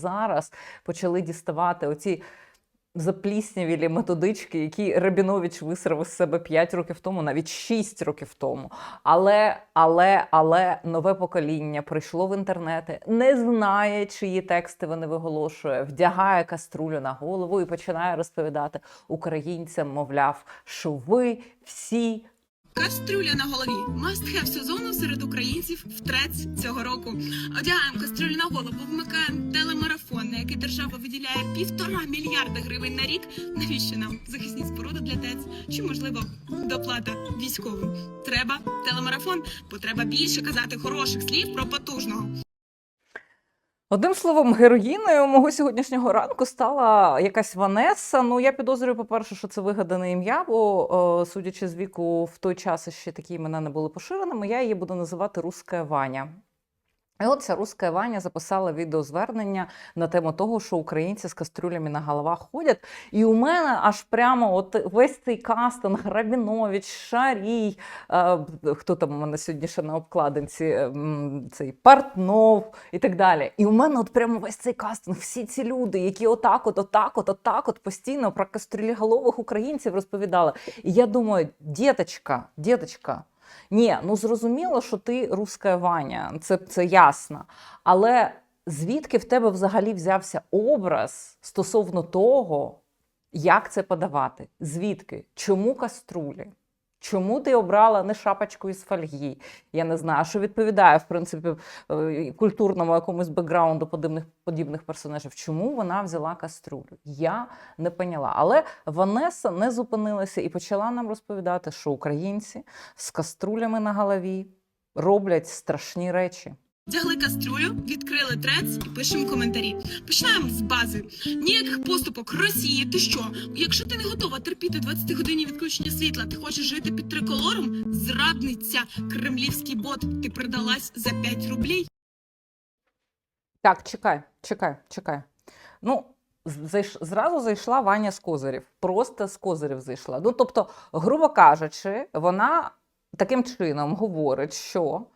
зараз почали діставати оці запліснявілі методички, які Рабінович висрав із себе 5 років тому, навіть 6 років тому. Але, але, але нове покоління прийшло в інтернети, не знає, чиї тексти вони виголошує, вдягає каструлю на голову і починає розповідати українцям, мовляв, що ви всі Кастрюля на голові. Must have сезону серед українців втрець цього року. Одягаємо кастрюлю на голову, вмикаємо телемарафон, на який держава виділяє півтора мільярда гривень на рік. Навіщо нам захисні споруди для ТЕЦ? Чи можливо доплата військовим? Треба телемарафон, бо треба більше казати хороших слів про потужного. Одним словом, героїною мого сьогоднішнього ранку стала якась Ванеса. Ну, я підозрюю, по-перше, що це вигадане ім'я, бо, судячи з віку, в той час ще такі імена не були поширеними. Я її буду називати Руська Ваня. І от ця руська Ваня записала відеозвернення на тему того, що українці з кастрюлями на головах ходять. І у мене аж прямо от весь цей кастинг, Рабінович, Шарій, е, хто там у мене сьогодні ще на обкладинці, е, цей Партнов і так далі. І у мене от прямо весь цей кастинг, всі ці люди, які отак, от, отак, от, отак, от постійно про кастрюліголових українців розповідали. І я думаю, діточка, діточка, ні, ну зрозуміло, що ти руська Ваня, це, це ясно. Але звідки в тебе взагалі взявся образ стосовно того, як це подавати? Звідки? Чому каструлі? Чому ти обрала не шапочку із фольги? Я не знаю, що відповідає, в принципі, е, культурному якомусь бекграунду подібних, подібних персонажів. Чому вона взяла каструлю? Я не поняла. Але Ванеса не зупинилася і почала нам розповідати, що українці з каструлями на голові роблять страшні речі. Вдягли кастрюлю, відкрили трец і пишемо коментарі. Починаємо з бази. Ніяких поступок Росії. Ти що? Якщо ти не готова терпіти 20 годинні відключення світла, ти хочеш жити під триколором? Зрадниця, кремлівський бот. Ти продалась за 5 рублей. Так, чекай, чекай, чекай. Ну, зайш... зразу зайшла Ваня з козирів. Просто з козирів зайшла. Ну, тобто, грубо кажучи, вона таким чином говорить, що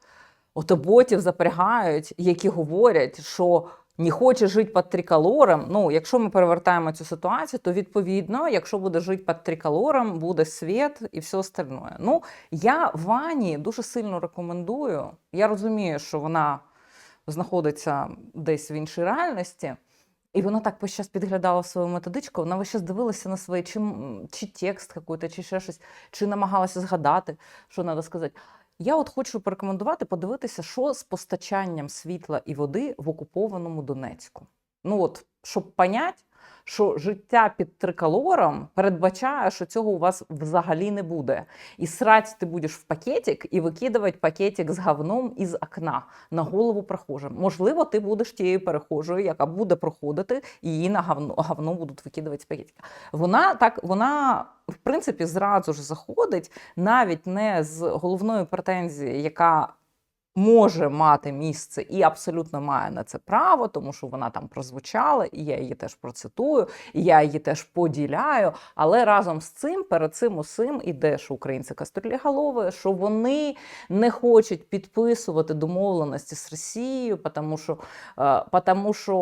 ото ботів запрягають, які говорять, що не хоче жити під триколором. Ну, якщо ми перевертаємо цю ситуацію, то відповідно, якщо буде жити під триколором, буде світ і все остальне. Ну, я Вані дуже сильно рекомендую. Я розумію, що вона знаходиться десь в іншій реальності. І вона так весь час підглядала свою методичку, вона весь час дивилася на своє, чи, чи текст чи ще щось, чи намагалася згадати, що треба сказати. Я от хочу порекомендувати подивитися, що з постачанням світла і води в окупованому Донецьку. Ну от, щоб понять, що життя під триколором передбачає, що цього у вас взагалі не буде. І срать ти будеш в пакетик і викидувати пакетик з говном із окна на голову прохожим. Можливо, ти будеш тією перехожою, яка буде проходити, і її на говно, говно будуть викидувати з пакетика. Вона так, вона в принципі зразу ж заходить навіть не з головною претензією, яка може мати місце і абсолютно має на це право, тому що вона там прозвучала, і я її теж процитую, і я її теж поділяю. Але разом з цим, перед цим усім іде, що українці кастрюліголови, що вони не хочуть підписувати домовленості з Росією, тому що, е, потому що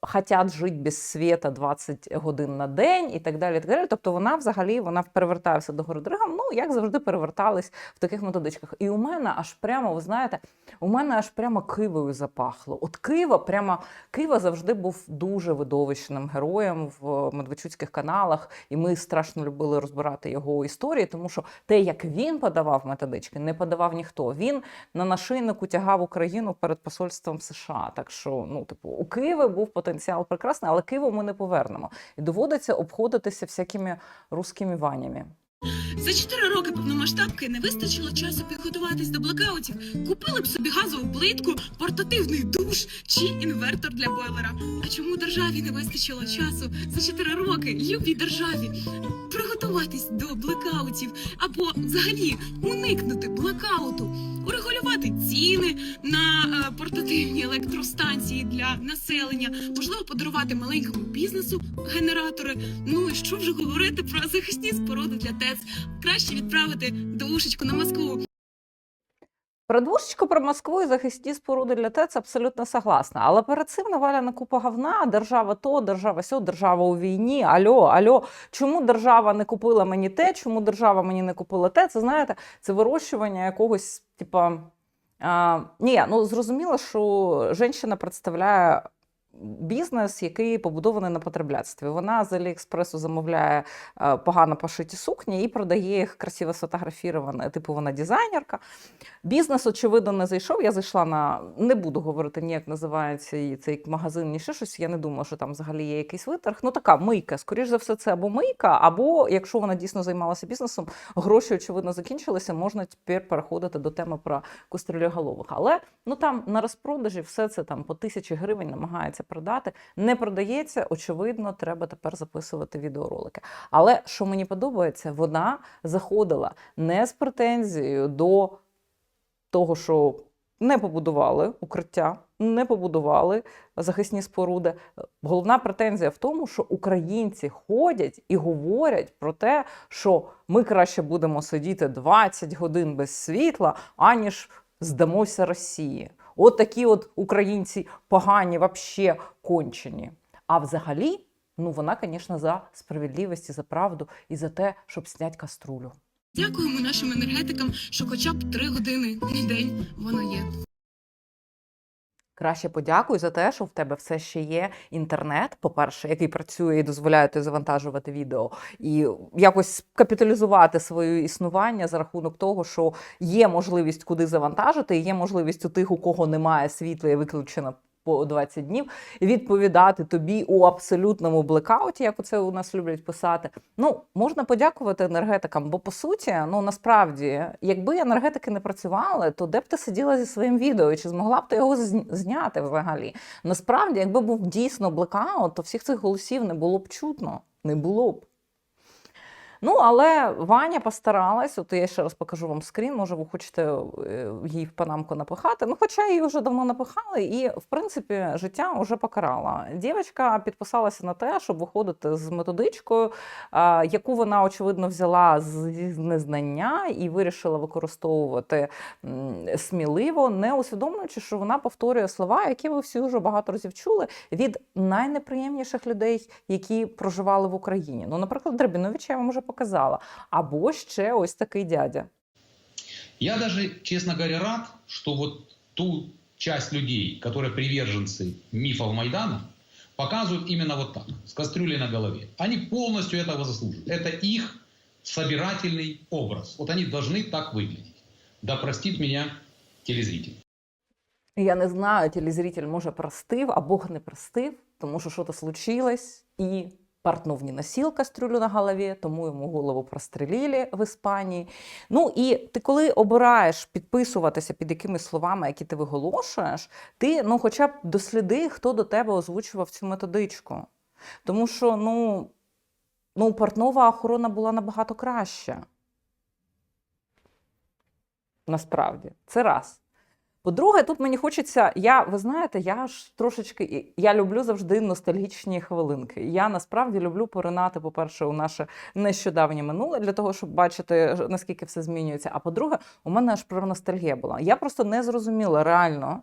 хочуть жити без світа 20 годин на день і так далі. І так далі. Тобто вона взагалі вона перевертає все до гори дригом, ну як завжди перевертались в таких методичках. І у мене аж прямо, ви знаєте, у мене аж прямо кивою запахло. От Кива, прямо Кива завжди був дуже видовищним героєм в медведчуцьких каналах, і ми страшно любили розбирати його історії, тому що те, як він подавав методички, не подавав ніхто. Він на нашийнику тягав Україну перед посольством США. Так що, ну, типу, у Києві був потенціал прекрасний, але Києву ми не повернемо. І доводиться обходитися всякими русскими ванями. За 4 роки повномасштабки не вистачило часу підготуватись до блокаутів. Купили б собі газову плитку, портативний душ чи інвертор для бойлера. А чому державі не вистачило часу за 4 роки, любій державі, приготуватись до блекаутів або взагалі уникнути блокауту, урегулювати ціни на е, портативні електростанції для населення, можливо, подарувати маленькому бізнесу генератори. Ну і що вже говорити про захисні споруди для ТЕЦ? Краще відправити душечку на Москву. Про двушечку про Москву і захисні споруди для ТЕЦ абсолютно согласна. Але перед цим наваляна купа говна, держава то, держава сьо, держава у війні. Альо, альо. Чому держава не купила мені те, чому держава мені не купила те? Це знаєте, це вирощування якогось, типа. Ні, ну зрозуміло, що жінка представляє бізнес, який побудований на потребляцтві. Вона з Аліекспресу замовляє е, погано пошиті сукні і продає їх красиво сфотографіроване, типу вона дизайнерка. Бізнес, очевидно, не зайшов. Я зайшла на не буду говорити ні, як називається цей магазин, ні ще щось. Я не думала, що там взагалі є якийсь виторг. Ну така мийка. Скоріш за все, це або мийка, або якщо вона дійсно займалася бізнесом, гроші очевидно закінчилися. Можна тепер переходити до теми про кострілеголових. Але ну там на розпродажі все це там по тисячі гривень намагається продати. Не продається. Очевидно, треба тепер записувати відеоролики. Але що мені подобається, вона заходила не з претензією до того, що не побудували укриття, не побудували захисні споруди. Головна претензія в тому, що українці ходять і говорять про те, що ми краще будемо сидіти 20 годин без світла, аніж здамося Росії. От такі от українці погані, вообще кончені. А взагалі, ну вона, звісно, за справедливість і за правду і за те, щоб зняти каструлю. Дякуємо нашим енергетикам, що хоча б три години в день воно є. Краще подякуй за те, що в тебе все ще є інтернет, по-перше, який працює і дозволяє тобі завантажувати відео, і якось капіталізувати своє існування за рахунок того, що є можливість куди завантажити, і є можливість у тих, у кого немає світла і виключено по 20 днів, відповідати тобі у абсолютному блекауті, як оце у нас люблять писати. Ну, можна подякувати енергетикам, бо по суті, ну насправді, якби енергетики не працювали, то де б ти сиділа зі своїм відео, і чи змогла б ти його зняти взагалі? Насправді, якби був дійсно блекаут, то всіх цих голосів не було б чутно, не було б. Ну, але Ваня постаралась, от я ще раз покажу вам скрін, може, ви хочете е, її в панамку напихати. Ну, хоча її вже давно напихали, і, в принципі, життя вже покарала. Дівчинка підписалася на те, щоб виходити з методичкою, яку вона, очевидно, взяла з незнання і вирішила використовувати сміливо, не усвідомлюючи, що вона повторює слова, які ви всі вже багато разів чули від найнеприємніших людей, які проживали в Україні. Ну, наприклад, Драбіновича я вам вже показала Або ще ось такий дядя. Я даже, честно говоря, рад, что вот ту часть людей, которые приверженцы мифов Майдана, показывают именно вот так, с кастрюлей на голове. Они полностью этого заслуживают. Это их собирательный образ. Вот они должны так выглядеть. Да простит меня телезритель. Я не знаю, телезритель може простив, а Бог не простив, тому що щось случилось, і портнов не носив кастрюлю на голові, тому йому голову прострелили в Іспанії. Ну і ти коли обираєш підписуватися під якимись словами, які ти виголошуєш, ти ну хоча б досліди, хто до тебе озвучував цю методичку. Тому що ну, ну портнова охорона була набагато краща. Насправді, це раз. По-друге, тут мені хочеться, я, ви знаєте, я ж трошечки, я люблю завжди ностальгічні хвилинки. Я насправді люблю поринати, по-перше, у наше нещодавнє минуле для того, щоб бачити, наскільки все змінюється. А по-друге, у мене аж про ностальгія була. Я просто не зрозуміла реально,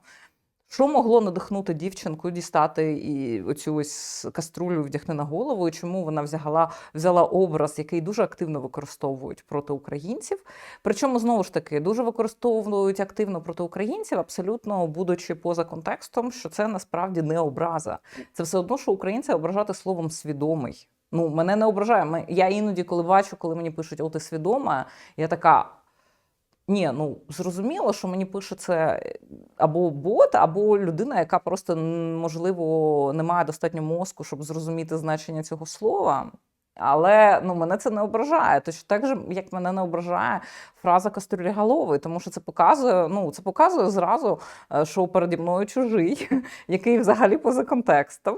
що могло надихнути дівчинку дістати і оцю ось каструлю вдягни на голову, і чому вона взяла, взяла образ, який дуже активно використовують проти українців. Причому знову ж таки дуже використовують активно проти українців, абсолютно будучи поза контекстом, що це насправді не образа. Це все одно, що українця ображати словом свідомий. Ну, мене не ображає. Я іноді, коли бачу, коли мені пишуть, о, ти свідома, я така. Ні, ну зрозуміло, що мені пише це або бот, або людина, яка просто можливо не має достатньо мозку, щоб зрозуміти значення цього слова. Але ну, мене це не ображає. Точно так же, як мене не ображає фраза кастрюліголовий, тому що це показує, ну, це показує зразу, е, що переді мною чужий, який взагалі поза контекстом.